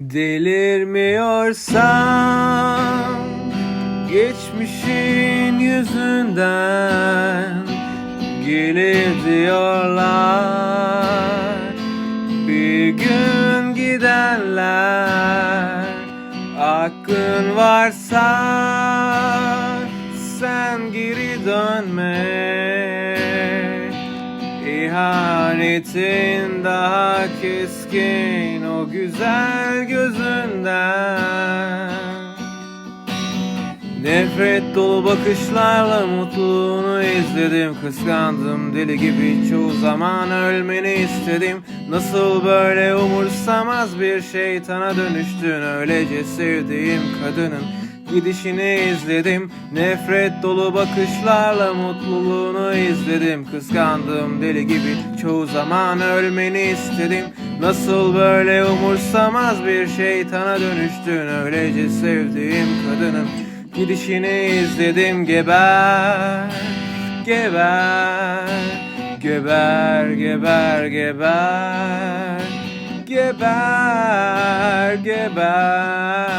Delirmiyorsam geçmişin yüzünden gelir diyorlar bir gün gidenler aklın varsa İhanetin daha keskin o güzel gözünden. Nefret dolu bakışlarla mutluluğunu izledim. Kıskandım deli gibi çoğu zaman ölmeni istedim. Nasıl böyle umursamaz bir şeytana dönüştün? Öylece sevdiğim kadının gidişini izledim. Nefret dolu bakışlarla mutluluğunu izledim. Kıskandım deli gibi. Çoğu zaman ölmeni istedim. Nasıl böyle umursamaz bir şeytana dönüştün? Öylece sevdiğim kadının Gidişini izledim. Geber Geber Geber geber geber Geber geber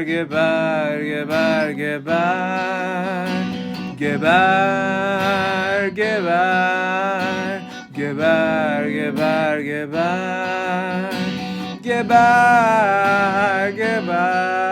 geber geber geber Geber geber geber geber geber Geber geber geber